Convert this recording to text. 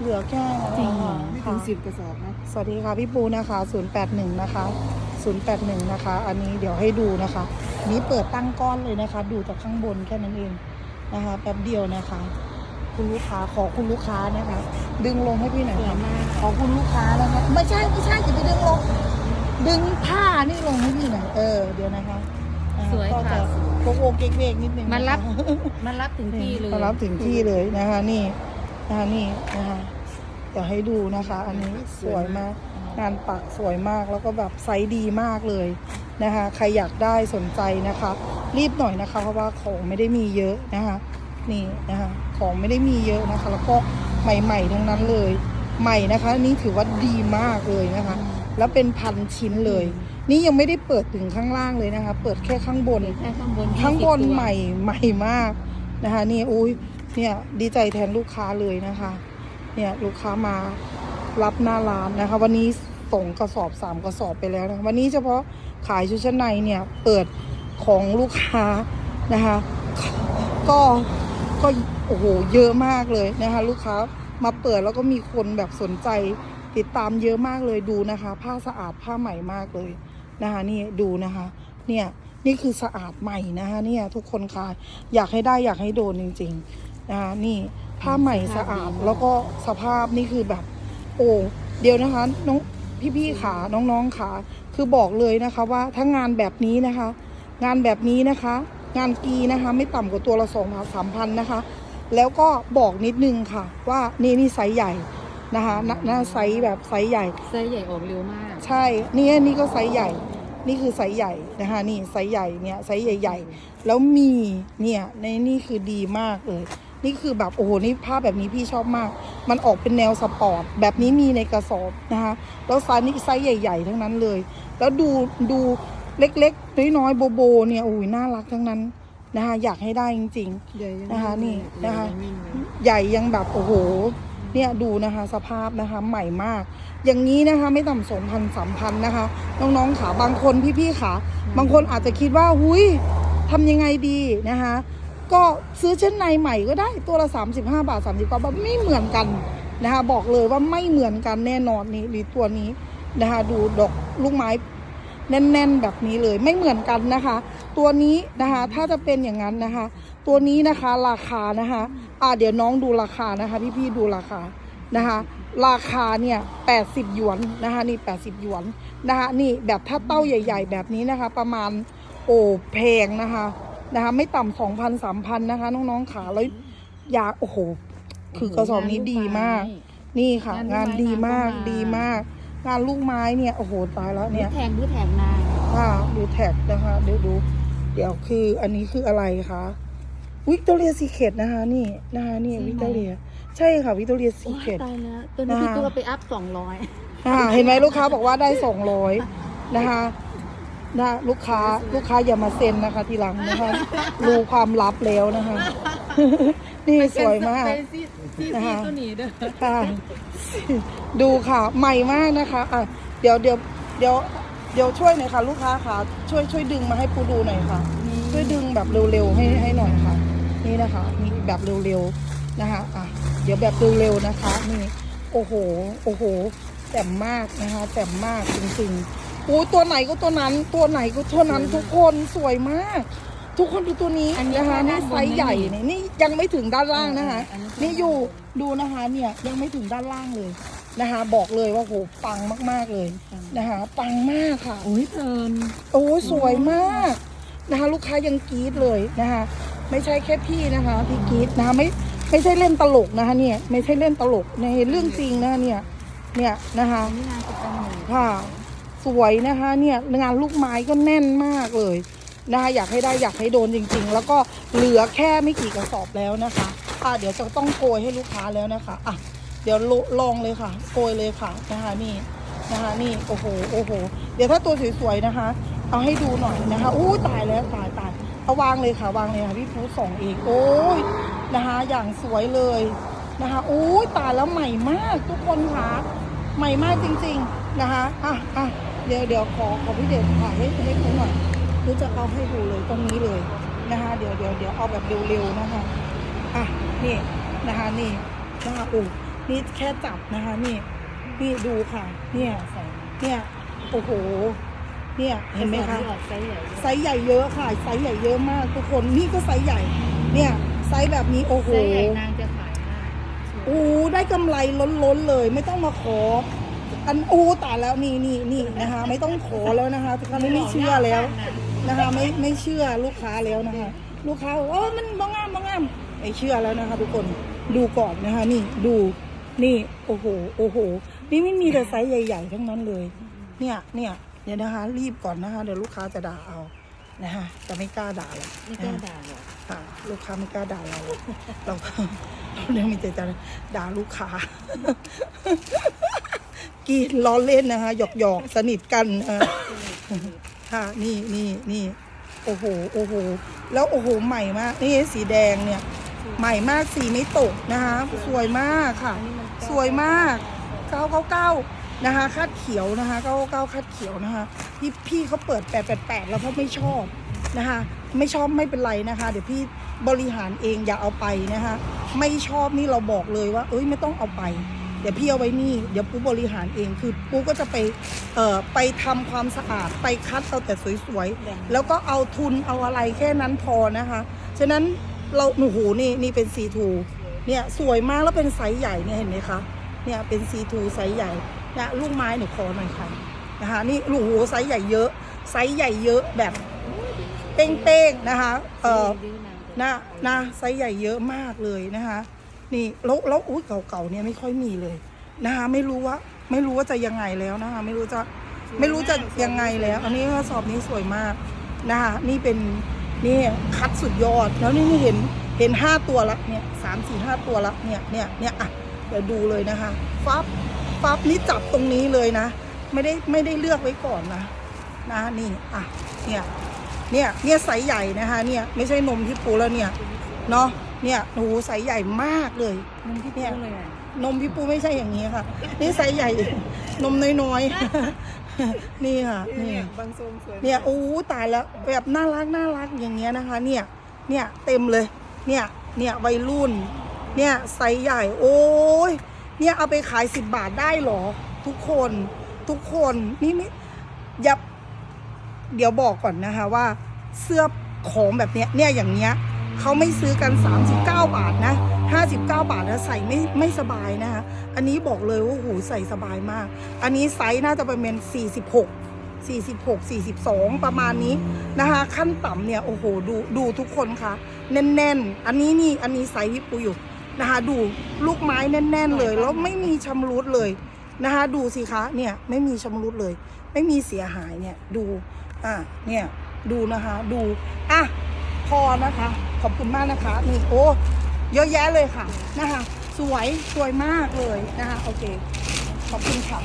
เหลือแค่นั้นเองค่ะไม่ถึงสิบกระสอบนะสวัสดีค่ะพี่ปูนะคะ081นะคะ081นะคะ อันนี้เดี๋ยวให้ดูนะคะ นี้เปิดตั้งก้อนเลยนะคะ ดูจากข้างบนแค่นั้นเองนะคะแป๊บเดียวนะคะ คุณลูกค้าขอคุณลูกค้านะคะ ดึงลงให้พี่หน่อยสวยค่ะมากขอคุณลูกค้านะคะไม่ใช่ไม่ใช่อย่าไปดึงลง ดึงผ้านี่ลงให้พี่หน่อยเออเดี๋ยวนะคะอ่าสวยก็ค่ะจะโกโกเก๊กเวกนิดนึงะคะมันรับมันรับถึงที่เลยมารับถึงที่เลยนะคะ นี่ นะคะนี่นะคะเดี๋ยวให้ดูนะคะ อันนี้สวยมาก งานปักสวยมากแล้วก็แบบไซส์ดีมากเลยนะคะ ใครอยากได้สนใจนะคะ รีบหน่อยนะคะ เพราะว่าของไม่ได้มีเยอะนะคะ นี่นะคะของไม่ได้มีเยอะนะคะ แล้วก็ใหม่ๆทั้งนั้นเลย ใหม่นะคะอันนี่ถือว่าดีมากเลยนะคะ แล้วเป็นพันชิ้นเลย นี่ยังไม่ได้เปิดถึงข้างล่างเลยนะคะ เปิดแค่ข้างบนแค่ข้างบนข้างบน20ตัวใหม่ใหม่มากนะคะ นี่อุ้ย เนี่ยดีใจแทนลูกค้าเลยนะคะ เนี่ยลูกค้ามารับหน้าร้านนะคะ วันนี้ส่งกระสอบสามกระสอบไปแล้วนะคะวันนี้เฉพาะขายชุดชั้นในเนี่ยเปิดของลูกค้านะคะ ก็ก็โอ้โหเยอะมากเลยนะคะ ลูกค้ามาเปิดแล้วก็มีคนแบบสนใจติดตามเยอะมากเลยดูนะคะ ผ้าสะอาดผ้าใหม่มากเลยนะคะนี่ดูนะคะ เนี่ยนี่คือสะอาดใหม่นะคะเนี่ยทุกคนค่ะอยากให้ได้อยากให้โดนจริง ๆ นะคะนี่ผ้าใหม่สะอาดแล้วก็สภาพนี่คือแบบโอ้เดี๋ยวนะคะน้องพี่ๆขาน้องๆขาคือบอกเลยนะคะว่าถ้างานแบบนี้นะคะ งานแบบนี้นะคะ งานกีนะคะไม่ต่ำกว่าตัวละสองพันสามพันนะคะ แล้วก็บอกนิดนึงค่ะ ว่านี่นี่ไซส์ใหญ่นะคะหน้าหน้าไซส์แบบไซส์ใหญ่ไซส์ใหญ่ออกเร็วมาก ใช่นี่นี่ก็ไซส์ใหญ่ นี่คือไซส์ใหญ่นะคะนี่ไซส์ใหญ่เนี่ยไซส์ใหญ่ ๆ แล้วมีเนี่ยในนี่คือดีมากเลย นี่คือแบบโอ้โหนี่ภาพแบบนี้พี่ชอบมาก มันออกเป็นแนวสปอร์ตแบบนี้มีในกระสอบนะคะแล้วไซส์นี่ไซส์ใหญ่ ๆ ทั้งนั้นเลย แล้วดูดูเล็กๆน้อยๆโบโบเนี่ยโอ้ยน่ารักทั้งนั้นนะคะอยากให้ได้จริงๆใหญ่ยังนะคะนี่ใหญ่นะคะยังวิ่งเลยใหญ่ยังแบบโอ้โหเนี่ยดูนะคะสภาพนะคะใหม่มาก อย่างนี้นะคะไม่ต่ำสองพันสามพันนะคะ น้องๆขาบางคนพี่ๆขาบางคนอาจจะคิดว่าหุยทำยังไงดีนะคะ ก็ซื้อชั้นในใหม่ก็ได้ตัวละ 35 บาท 30บาทไม่เหมือนกันนะคะบอกเลยว่าไม่เหมือนกันแน่นอนนี่หรือตัวนี้นะคะดูดอกลูกไม้แน่น ๆ แบบนี้เลยไม่เหมือนกันนะคะ ตัวนี้นะคะถ้าจะเป็นอย่างนั้นนะคะ ตัวนี้นะคะราคานะคะอ่าเดี๋ยวน้องดูราคานะคะพี่ๆดูราคานะคะ ราคาเนี่ย80หยวนนะคะนี่80หยวนนะคะนี่แบบถ้าเต้าใหญ่ ๆ แบบนี้นะคะ ประมาณโอ้แพงนะคะ นะคะ ไม่ต่ำสองพันสามพันนะคะ น้องๆขาแล้วอยากโอ้โห คือกระสอบนี้ดีมาก นี่ค่ะ งานดีมากดีมาก งานลูกไม้เนี่ยโอ้โหตายแล้วเนี่เนี่ยยแทงหรือแทงนางค่ะดูแท็กนะคะเดี๋ยวดู เดี๋ยวคืออันนี้คืออะไรคะวิกตอเรียซีเคดนะคะนี่นะคะนี่วิกตอเรีย ใช่ค่ะวิกตอเรียซีโอ้ยเคดตายแล้วตัวนี้พี่ตัวไปอัพสองร้อยอ่าเห็นไหมลูกค้าบอกว่าได้สองร้อยนะคะ นะลูกค้าลูกค้าอย่ามาเซ็นนะคะ ทีหลังนะคะรู้ความลับแล้วนะคะ นี่สวยมากไปซี่ซี่นะคะตัวนี้เด้อค่ะดูค่ะ ใหม่มากนะคะอะเดี๋ยวเดี๋ยวเดี๋ยวเดี๋ยวช่วยหน่อยค่ะ ลูกค้าค่ะ ช่วยช่วยดึงมาให้ปูดูหน่อยค่ะ ช่วยดึงแบบเร็วๆให้ให้หน่อยค่ะ นี่นะคะนี่แบบเร็วๆนะคะอะเดี๋ยวแบบเร็วๆนะคะ นี่ โอ้โห โอ้โหแจ่มมากนะคะแจ่มมากจริงๆโอ้ยตัวไหนก็ตัวนั้น ตัวไหนก็ตัวนั้นทุกคนสวยมาก ทุกคนดูตัวนี้อันนี้นะคะแค่นี่ด้านบนไซส์ใหญ่เนี่ยนี่ยังไม่ถึงด้านล่างนะคะอันนี้ นี่อยู่ดูนะคะเนี่ยยังไม่ถึงด้านล่างเลยนะคะ บอกเลยว่าโหปังมากๆเลยนะคะปังมากค่ะ โอ้ยเพลิน โอ้ยสวยมากนะคะ ลูกค้ายังกรี๊ดเลยนะคะ ไม่ใช่แค่พี่นะคะที่กรี๊ดนะคะไม่ไม่ใช่เล่นตลกนะคะ เนี่ย ไม่ใช่เล่นตลกในเรื่องจริงนะคะเนี่ยเนี่ยนะคะอันนี้นางจะเป็นหนึ่งค่ะ สวยนะคะเนี่ยงานลูกไม้ก็แน่นมากเลยนะคะอยากให้ได้อยากให้โดนจริง ๆ แล้วก็เหลือแค่ไม่กี่กระสอบแล้วนะคะอะเดี๋ยวจะต้องโกยให้ลูกค้าแล้วนะคะอะเดี๋ยวลลองเลยค่ะ โกยเลยค่ะนะคะนี่นะคะนี่โอ้โหโอ้โหเดี๋ยวถ้าตัวสวยๆนะคะ เอาให้ดูหน่อยนะคะอู้ตายแล้วตายตายเอาวางเลยค่ะวางเลยค่ะพี่ฟูส่งเองโอ้ยนะคะอย่างสวยเลยนะคะอู้ตายแล้วใหม่มากทุกคนค่ะใหม่มากจริง ๆนะคะอะอะ เดี๋ยวเดี๋ยวขอขอพี่เดชถ่ายให้ให้คุณหน่อยหรือจะเอาให้ดูเลยตรงนี้เลยนะคะเดี๋ยวเดี๋ยวเดี๋ยวเอาแบบเร็วๆนะคะอะนี่นะคะนี่นะคะอู้นี่แค่จับนะคะนี่นี่ดูค่ะ เนี่ยใส่เนี่ยโอ้โหเนี่ยเห็นไหมคะออกไซส์ใหญ่ไซส์ใหญ่เยอะค่ะไซส์ใหญ่เยอะมากทุกคนนี่ก็ไซส์ใหญ่ เนี่ยไซส์แบบนี้โอ้โหไซส์ใหญ่นางจะขายมากโอ้ได้กำไรล้นๆเลย ไม่ต้องมาขอ อันโอ้ตายแล้วนี่นี่นี่นะคะ ไม่ต้องขอแล้วนะคะทุกคนไม่เชื่อแล้วนะคะ ไม่ไม่เชื่อลูกค้าแล้วนะคะ ลูกค้าบอกโอ้มันบ้างามบ้างามไม่เชื่อแล้วนะคะ ทุกคนดูก่อนนะคะ นี่ดูนี่โอ้โหโอ้โห นี่ไม่มีแต่ไซส์ใหญ่ ๆ ทั้งนั้นเลย เนี่ยเนี่ยเดี๋ยวนะคะ รีบก่อนนะคะ เดี๋ยวลูกค้าจะด่าเอานะคะจะไม่กล้าด่าแล้วไม่กล้าด่าหรอกค่ะลูกค้าไม่กล้าด่าเราเราก็เราเรื่องมีใจจะด่าลูกค้า กีนล้อเล่นนะคะหยอกหยอกสนิทกันเออค่ะนี่นี่นี่โอ้โหโอ้โหแล้วโอ้โหใหม่มากนี่สีแดงเนี่ย ใหม่มากสีไม่ตกนะคะ สวยมากค่ะ สวยมากเก้าเก้าเก้านะคะคาดเขียวนะคะเก้าเก้าคาดเขียวนะคะพี่พี่เขาเปิดแปดแปดแปดแล้วเขาไม่ชอบนะคะ ไม่ชอบไม่เป็นไรนะคะ เดี๋ยวพี่บริหารเองอย่าเอาไปนะคะ ไม่ชอบนี่เราบอกเลยว่า เอ้ยไม่ต้องเอาไป เดี๋ยวพี่เอาไว้นี่ เดี๋ยวปูบริหารเอง คือปูก็จะไป เอ่อ ไปทำความสะอาด ไปคัดเอาแต่สวยๆ แล้วก็เอาทุนเอาอะไรแค่นั้นพอนะคะ ฉะนั้นเราหนูหูนี่นี่เป็นซีทู เนี่ยสวยมากแล้วเป็นไซส์ใหญ่เนี่ยเห็นไหมคะ เนี่ยเป็นซีทูไซส์ใหญ่เนี่ยลูกไม้หนูขอหน่อยค่ะนะคะนี่ลูกหูไซส์ใหญ่เยอะ ไซส์ใหญ่เยอะแบบเป้งๆนะคะ เออดื้อนางจะนะนะไซส์ใหญ่เยอะมากเลยนะคะ นี่แล้วแล้วอุ้ยเก่าๆเนี่ยไม่ค่อยมีเลยนะคะไม่รู้ว่า ไม่รู้ว่าจะยังไงแล้วนะคะไม่รู้จะไม่รู้จะยังไงแล้ว อันนี้กระสอบนี้สวยมากนะคะนี่เป็นนี่คัดสุดยอด แล้วนี่นี่เห็นเห็นห้าตัวละเนี่ยสามสี่ห้าตัวละเนี่ยเนี่ยเนี่ยอะเดี๋ยวดูเลยนะคะฟับฟับนี่จับตรงนี้เลยนะ ไม่ได้ไม่ได้เลือกไว้ก่อนนะนะนี่อะเนี่ยเนี่ยเนี่ยไซส์ใหญ่นะคะเนี่ยไม่ใช่นมที่ปูแล้วเนี่ยเนาะ เนี่ยโอ้โหไซส์ใหญ่มากเลยนมที่เนี่เนี่ยยเลยอะนมพี่ปูไม่ใช่อย่างนี้ค่ะ นี่ไซส์ใหญ่ นมน้อยๆ นี่ค่ะ นี่ บางทรงสวยเนี่ยโอ้ตายแล้วแบบน่ารักน่ารักอย่างเงี้ยนะคะ เนี่ย เนี่ยเต็มเลย เนี่ย เนี่ยวัยรุ่น เนี่ยไซส์ใหญ่ โอ้ย เนี่ยเอาไปขายสิบบาทได้เหรอ ทุกคน ทุกคน นี่ไม่อย่าเดี๋ยวบอกก่อนนะคะว่า เสื้อของแบบเนี้ย เนี่ยอย่างเงี้ย เขาไม่ซื้อกัน 39 บาทนะ 59 บาทนะใส่ไม่ไม่สบายนะคะอันนี้บอกเลยว่าโหใส่สบายมาก อันนี้ไซส์น่าจะประมาณ46 46 42 ประมาณนี้นะคะ ขั้นต่ำเนี่ย โอ้โห ดูดูทุกคนคะแน่น ๆ อันนี้นี่ อันนี้ไซส์ที่ปูอยู่นะคะ ดูลูกไม้แน่น ๆ เลย แล้วไม่มีชำรุดเลยนะคะ ดูสิคะ เนี่ย ไม่มีชำรุดเลย ไม่มีเสียหายเนี่ย ดู อะ เนี่ย ดูนะคะ ดู อะ พอนะคะ ขอบคุณมากนะคะนี่โอ้เยอะแยะเลยค่ะนะคะ สวยสวยมากเลยนะคะโอเค ขอบคุณค่ะ